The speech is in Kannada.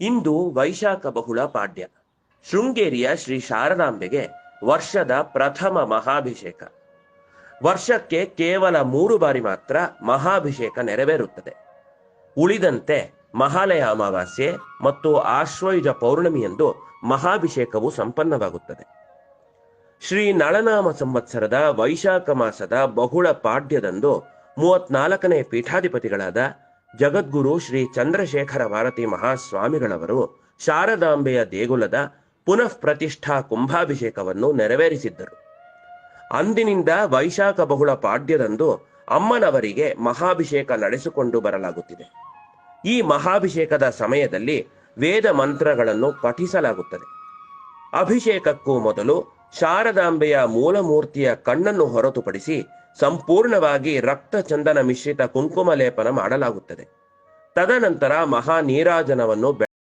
ಇಂದು ವೈಶಾಖ ಬಹುಳ ಪಾಡ್ಯ. ಶೃಂಗೇರಿಯ ಶ್ರೀ ಶಾರದಾಂಬೆಗೆ ವರ್ಷದ ಪ್ರಥಮ ಮಹಾಭಿಷೇಕ. ವರ್ಷಕ್ಕೆ ಕೇವಲ ಮೂರು ಬಾರಿ ಮಾತ್ರ ಮಹಾಭಿಷೇಕ ನೆರವೇರುತ್ತದೆ. ಉಳಿದಂತೆ ಮಹಾಲಯ ಅಮಾವಾಸ್ಯೆ ಮತ್ತು ಆಶ್ವಯುಜ ಪೌರ್ಣಮಿಯಂದು ಮಹಾಭಿಷೇಕವು ಸಂಪನ್ನವಾಗುತ್ತದೆ. ಶ್ರೀ ನಳನಾಮ ಸಂವತ್ಸರದ ವೈಶಾಖ ಮಾಸದ ಬಹುಳ ಪಾಡ್ಯದಂದು ಮೂವತ್ನಾಲ್ಕನೇ ಪೀಠಾಧಿಪತಿಗಳಾದ ಜಗದ್ಗುರು ಶ್ರೀ ಚಂದ್ರಶೇಖರ ಭಾರತಿ ಮಹಾಸ್ವಾಮಿಗಳವರು ಶಾರದಾಂಬೆಯ ದೇಗುಲದ ಪುನಃ ಪ್ರತಿಷ್ಠಾ ಕುಂಭಾಭಿಷೇಕವನ್ನು ನೆರವೇರಿಸಿದ್ದರು. ಅಂದಿನಿಂದ ವೈಶಾಖ ಬಹುಳ ಪಾಡ್ಯದಂದು ಅಮ್ಮನವರಿಗೆ ಮಹಾಭಿಷೇಕ ನಡೆಸಿಕೊಂಡು ಬರಲಾಗುತ್ತಿದೆ. ಈ ಮಹಾಭಿಷೇಕದ ಸಮಯದಲ್ಲಿ ವೇದ ಮಂತ್ರಗಳನ್ನು ಪಠಿಸಲಾಗುತ್ತದೆ. ಅಭಿಷೇಕಕ್ಕೂ ಮೊದಲು ಶಾರದಾಂಬೆಯ ಮೂಲಮೂರ್ತಿಯ ಕಣ್ಣನ್ನು ಹೊರತುಪಡಿಸಿ ಸಂಪೂರ್ಣವಾಗಿ ರಕ್ತ ಚಂದನ ಮಿಶ್ರಿತ ಕುಂಕುಮ ಲೇಪನ ಮಾಡಲಾಗುತ್ತದೆ. ತದನಂತರ ಮಹಾ ನೀರಾಜನವನ್ನು